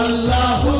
Allahu.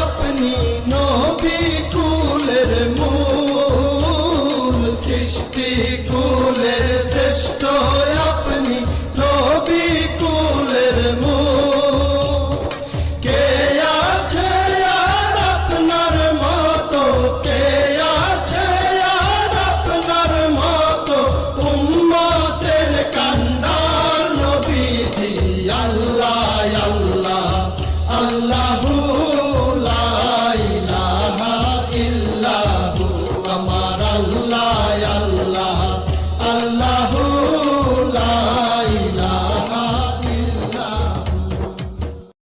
Allah